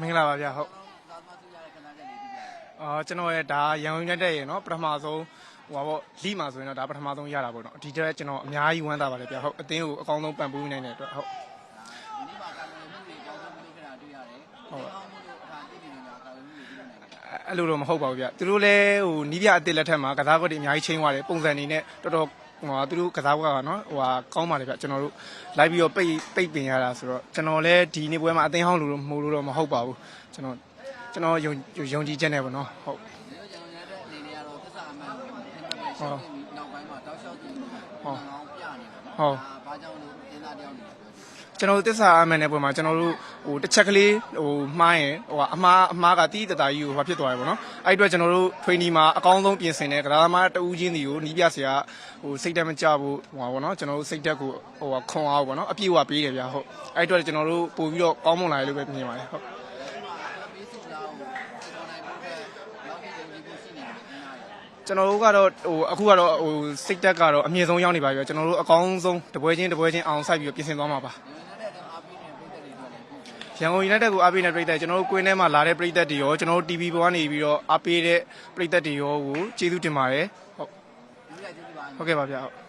မင်္ဂလာပါဗျဟုတ်သာသမဆုရတဲ့ခဏချက်လေးပြပြတယ်အာကျွန်တော်ရဲ့ဒါရန်ကုန်ညက်တဲ့ရေနော်ပထမဆုံးဟိုပါပေါ့လိမှာဆိုရင်တော့ဒါပထမဆုံးရတာပေါ့နော်ဒီတက်ကျွန်တော်အများကြီးဝမ်းသာပါတယ်ဗျဟုတ်အတင်းကိုအကောင်းဆုံးပံ့ပိုးနိုင်တဲ့အတွက်ဟုတ်။ဒီနေ့မှာကာမယ်မှုတွေအကောင်းဆုံးပြုလုပ်ခဲ့တာတွေ့ရတယ်။ဟုတ်။ကောင်းမှုတို့အခါတည်တည်နေတာကာမယ်မှုတွေပြုလုပ်နိုင်တယ်အဲ့လိုတော့မဟုတ်ပါဘူးဗျသူတို့လည်းဟိုနီးပြအစ်စ်လက်ထက်မှာကစားကွက်တွေအများကြီးချင်းသွားတယ်ပုံစံနေနဲ့တော်တော် ဟိုဟာသူတို့ကစားကွက်ကနော်ဟိုဟာကောင်းပါလေဗျကျွန်တော်တို့လိုက်ပြီးတော့ပိတ်ပိတ်ပင်ရတာဆိုတော့ကျွန်တော်လည်းဒီနေ့ပွဲမှာအတင်းဟောင်းလို့တော့မဟုတ်လို့တော့မဟုတ်ပါဘူးကျွန်တော်ကျွန်တော်ယုံယုံကြည်ချက်နဲ့ပေါ့နော်ဟုတ်။ဒီလိုကျွန်တော်ရတဲ့အနေနဲ့ကတော့သစ္စာအမှန်ကိုသင်ပေးရှင်းပြီးနောက်ပိုင်းမှာတောက်လျှောက်ကြည့်နေတယ်။ဟုတ်။ကောင်းပြနေတယ်နော်။ဘာကြောင့်လို့သင်သားတယောက်နေလဲပြော။ ကျွန်တော်တို့တစ္ဆာအမှန်တဲ့ပုံမှာကျွန်တော်တို့ဟိုတစ်ချက်ကလေးဟိုမှားရင်ဟိုအမှားအမှားကတီးတတာကြီးကိုဟိုဖြစ်သွားတယ်ပေါ့နော်အဲ့ဒီအတွက်ကျွန်တော်တို့ training မှာအကောင်းဆုံးပြင်ဆင်တဲ့ကစားသမားတဦးချင်းစီကိုနီးပြဆရာဟိုစိတ်တက်မကြဘူးဟိုပါပေါ့နော်ကျွန်တော်တို့စိတ်တက်ကိုဟိုခွန်အောင်ပေါ့နော်အပြည့်အဝပေးတယ်ဗျာဟုတ်အဲ့ဒီအတွက်ကျွန်တော်တို့ပို့ပြီးတော့ကောင်းမွန်လာတယ်လို့ပဲမြင်ပါတယ်ဟုတ်ပေးစုလားကိုကျွန်တော်နိုင်ဖို့အတွက်နောက်ပြီးယုံကြည်မှုရှိနေတယ်အများကြီးကျွန်တော်တို့ကတော့ဟိုအခုကတော့ဟိုစိတ်တက်ကတော့အမြင့်ဆုံးရောက်နေပါပြီကျွန်တော်တို့အကောင်းဆုံးတပွဲချင်းတပွဲချင်းအောင်ဆိုင်ပြီးတော့ပြင်ဆင်သွားမှာပါ။ ရန်ကုန် United ကိုအားပေးတဲ့ပြည်သက်ကျွန်တော်တို့ကွင်းထဲမှာလာတဲ့ပြည်သက်တွေရောကျွန်တော်တို့ TV ပေါ်ကနေပြီးတော့အားပေးတဲ့ပြည်သက်တွေရောကိုကျေးဇူးတင်ပါတယ်ဟုတ်ဒီလိုကျေးဇူးပါဟုတ်ကဲ့ပါဗျာဟုတ်